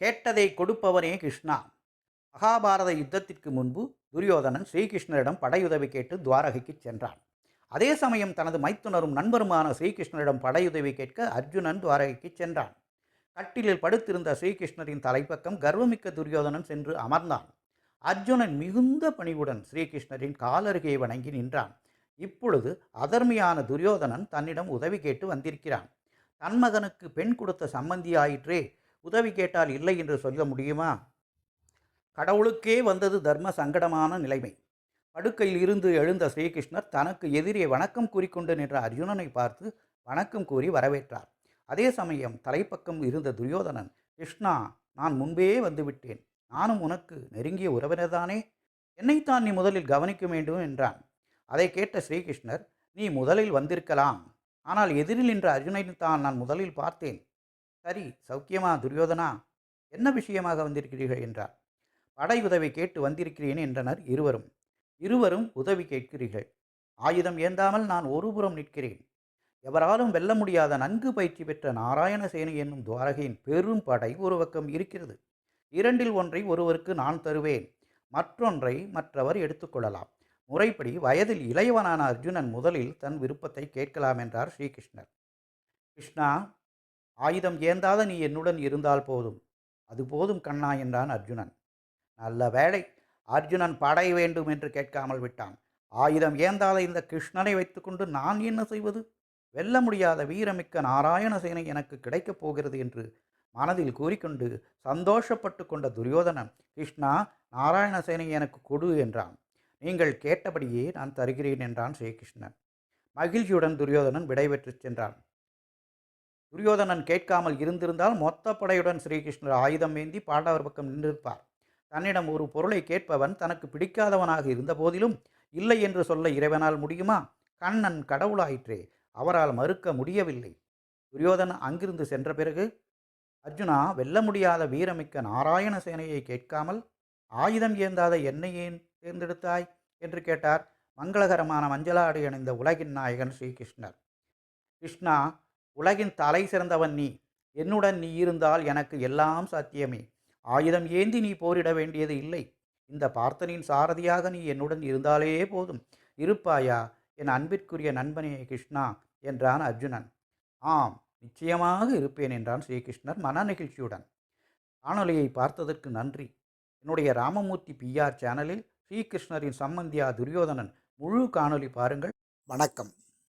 கேட்டதை கொடுப்பவனே கிருஷ்ணா. மகாபாரத யுத்தத்திற்கு முன்பு துரியோதனன் ஸ்ரீகிருஷ்ணரிடம் படையுதவி கேட்டு துவாரகைக்கு சென்றான். அதே சமயம் தனது மைத்துனரும் நண்பருமான ஸ்ரீகிருஷ்ணரிடம் படையுதவி கேட்க அர்ஜுனன் துவாரகைக்கு சென்றான். கட்டிலில் படுத்திருந்த ஸ்ரீகிருஷ்ணரின் தலைப்பக்கம் கர்வமிக்க துரியோதனன் சென்று அமர்ந்தான். அர்ஜுனன் மிகுந்த பணிவுடன் ஸ்ரீகிருஷ்ணரின் காலருகே வணங்கி நின்றான். இப்பொழுது அதர்மியான துரியோதனன் தன்னிடம் உதவி கேட்டு வந்திருக்கிறான். தன் மகனுக்கு பெண் கொடுத்த சம்மந்தியாயிற்றே உதவி கேட்டால் இல்லை என்று சொல்ல முடியுமா? கடவுளுக்கே வந்தது தர்ம சங்கடமான நிலைமை. படுக்கையில் இருந்து எழுந்த ஸ்ரீகிருஷ்ணர் தனக்கு எதிரே வணக்கம் கூறிக்கொண்டு நின்ற அர்ஜுனனை பார்த்து வணக்கம் கூறி வரவேற்றார். அதே சமயம் தலைப்பக்கம் இருந்த துரியோதனன் கிருஷ்ணா நான் முன்பே வந்துவிட்டேன். நானும் உனக்கு நெருங்கிய உறவினர்தானே? என்னைத்தான் நீ முதலில் கவனிக்க வேண்டும்? என்றான். அதை கேட்ட ஸ்ரீகிருஷ்ணர் நீ முதலில் வந்திருக்கலாம். ஆனால் எதிரில் நின்ற அர்ஜுனனை தான் நான் முதலில் பார்த்தேன். சரி சௌக்கியமா துரியோதனா? என்ன விஷயமாக வந்திருக்கிறீர்கள் என்றார். படை உதவி கேட்டு வந்திருக்கிறேன் என்றனர் இருவரும். இருவரும் உதவி கேட்கிறீர்கள். ஆயுதம் ஏந்தாமல் நான் ஒருபுறம் நிற்கிறேன். எவராலும் வெல்ல முடியாத நன்கு பயிற்சி பெற்ற நாராயணசேனை என்னும் துவாரகையின் பெரும் படை ஒரு பக்கம் இருக்கிறது. இரண்டில் ஒன்றை ஒருவருக்கு நான் தருவேன். மற்றொன்றை மற்றவர் எடுத்துக்கொள்ளலாம் முறைப்படி வயதில் இளையவனான அர்ஜுனன் முதலில் தன் விருப்பத்தை கேட்கலாம் என்றார் ஸ்ரீகிருஷ்ணர். கிருஷ்ணா ஆயுதம் ஏந்தாத நீ என்னுடன் இருந்தால் போதும். அது போதும் கண்ணா என்றான் அர்ஜுனன். நல்ல வேளை அர்ஜுனன் படை வேண்டும் என்று கேட்காமல் விட்டான். ஆயுதம் ஏந்தாத இந்த கிருஷ்ணனை வைத்துக்கொண்டு நான் என்ன செய்வது? வெல்ல முடியாத வீரமிக்க நாராயணசேனை எனக்கு கிடைக்கப் போகிறது என்று மனதில் கூறிக்கொண்டு சந்தோஷப்பட்டு கொண்ட துரியோதனன் கிருஷ்ணா நாராயணசேனை எனக்கு கொடு என்றான். நீங்கள் கேட்டபடியே நான் தருகிறேன் என்றான் ஸ்ரீகிருஷ்ணன். மகிழ்ச்சியுடன் துரியோதனன் விடைபெற்றுச் சென்றான். துரியோதனன் கேட்காமல் இருந்திருந்தால் மொத்த படையுடன் ஸ்ரீகிருஷ்ணர் ஆயுதம் ஏந்தி பாண்டவர் பக்கம் நின்றிருப்பார். தன்னிடம் ஒரு பொருளை கேட்பவன் தனக்கு பிடிக்காதவனாக இருந்த போதிலும் இல்லை என்று சொல்ல இறைவனால் முடியுமா? கண்ணன் கடவுளாயிற்றே அவரால் மறுக்க முடியவில்லை. துரியோதனன் அங்கிருந்து சென்ற பிறகு அர்ஜுனா வெல்ல முடியாத வீரமிக்க நாராயண சேனையை கேட்காமல் ஆயுதம் ஏந்தாத என்னை ஏன் தேர்ந்தெடுத்தாய்? என்று கேட்டார் மங்களகரமான மஞ்சளாடி அணிந்த உலகின் நாயகன் ஸ்ரீகிருஷ்ணர். கிருஷ்ணா உலகின் தலை சிறந்தவன் நீ. என்னுடன் நீ இருந்தால் எனக்கு எல்லாம் சாத்தியமே. ஆயுதம் ஏந்தி நீ போரிட வேண்டியது இல்லை. இந்த பார்த்தனின் சாரதியாக நீ என்னுடன் இருந்தாலே போதும். இருப்பாயா? என் அன்பிற்குரிய நண்பனே கிருஷ்ணா என்றான் அர்ஜுனன். ஆம் நிச்சயமாக இருப்பேன் என்றான் ஸ்ரீகிருஷ்ணர் மன நெகிழ்ச்சியுடன். காணொலியை பார்த்ததற்கு நன்றி. என்னுடைய ராமமூர்த்தி பிஆர் சேனலில் ஸ்ரீகிருஷ்ணரின் சம்பந்தியா துரியோதனன் முழு காணொளி பாருங்கள். வணக்கம்.